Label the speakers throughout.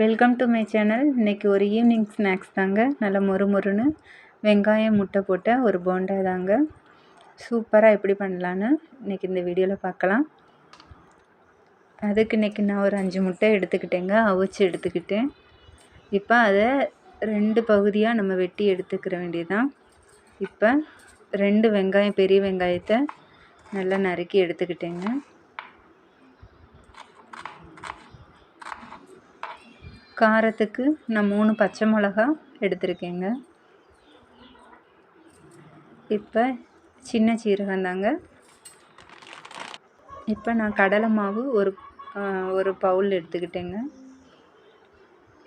Speaker 1: Welcome to my channel இன்றைக்கி ஒரு evening snacks தாங்க. நல்லா மொறு மொறுன்னு வெங்காயம் முட்டை போட்ட ஒரு போண்டா தாங்க. சூப்பராக எப்படி பண்ணலான்னு இன்றைக்கி இந்த வீடியோவில் பார்க்கலாம். அதுக்கு இன்றைக்கி நான் ஒரு அஞ்சு முட்டை எடுத்துக்கிட்டேங்க. அவிச்சு எடுத்துக்கிட்டேன். இப்போ அதை ரெண்டு பகுதியாக நம்ம வெட்டி எடுத்துக்கிற வேண்டியதுதான். இப்போ ரெண்டு வெங்காயம் பெரிய வெங்காயத்தை நல்லா நறுக்கி எடுத்துக்கிட்டேங்க. காரத்துக்கு நான் மூணு பச்சை மிளகா எடுத்திருக்கேங்க. இப்போ சின்ன சீரகம் தாங்க. இப்போ நான் கடலை மாவு ஒரு ஒரு பவுல் எடுத்துக்கிட்டேங்க.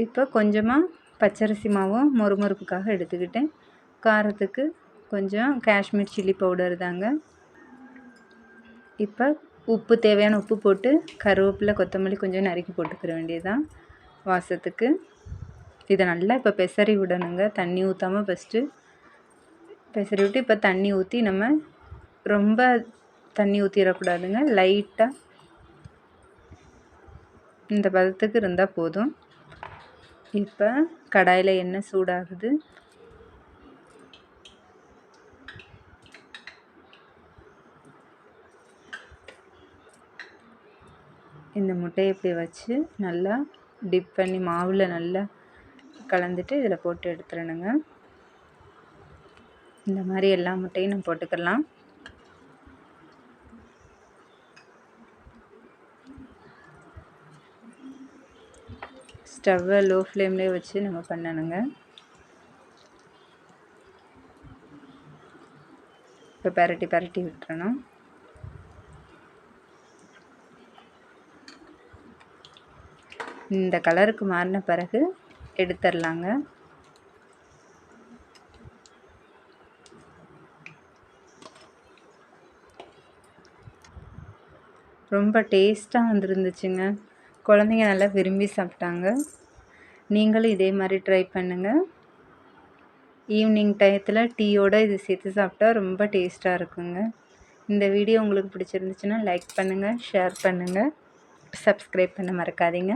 Speaker 1: இப்போ கொஞ்சமாக பச்சரிசி மாவும் மொறுமொறுப்புக்காக எடுத்துக்கிட்டேன். காரத்துக்கு கொஞ்சம் காஷ்மீர் சில்லி பவுடர் தாங்க. இப்போ உப்பு தேவையான உப்பு போட்டு கருவேப்பிலை கொத்தமல்லி கொஞ்சம் நறுக்கி போட்டுக்கிற வேண்டியதுதான். வாசத்துக்கு. இதை நல்லா இப்போ பெசரி விடணுங்க. தண்ணி ஊற்றாமல் ஃபஸ்ட்டு பெசரி விட்டு இப்போ தண்ணி ஊற்றி நம்ம ரொம்ப தண்ணி ஊற்றிடக்கூடாதுங்க லைட்டாக இந்த பதத்துக்கு இருந்தால் போதும். இப்போ கடாயில் எண்ணெய் சூடாகுது. இந்த முட்டையை இப்படி வச்சு நல்லா டிப் பண்ணி மாவில் நல்லா கலந்துட்டு இதில் போட்டு எடுத்துடணுங்க இந்த மாதிரி எல்லா முட்டையும் நம்ம போட்டுக்கலாம். ஸ்டவ்வை லோ ஃப்ளேம்லேயே வச்சு நம்ம பண்ணணுங்க. இப்போ பரட்டி பரட்டி விட்டுறணும். இந்த கலருக்கு மாறின பிறகு எடுத்துடலாங்க. ரொம்ப டேஸ்ட்டாக வந்துருந்துச்சுங்க. குழந்தைங்க நல்லா விரும்பி சாப்பிட்டாங்க. நீங்களும் இதே மாதிரி ட்ரை பண்ணுங்கள் ஈவினிங் டயத்தில் டீயோடு இது சேர்த்து சாப்பிட்டா ரொம்ப டேஸ்ட்டாக இருக்குங்க. இந்த வீடியோ உங்களுக்கு பிடிச்சிருந்துச்சுன்னா லைக் பண்ணுங்கள் ஷேர் பண்ணுங்கள் சப்ஸ்கிரைப் பண்ண மறக்காதீங்க.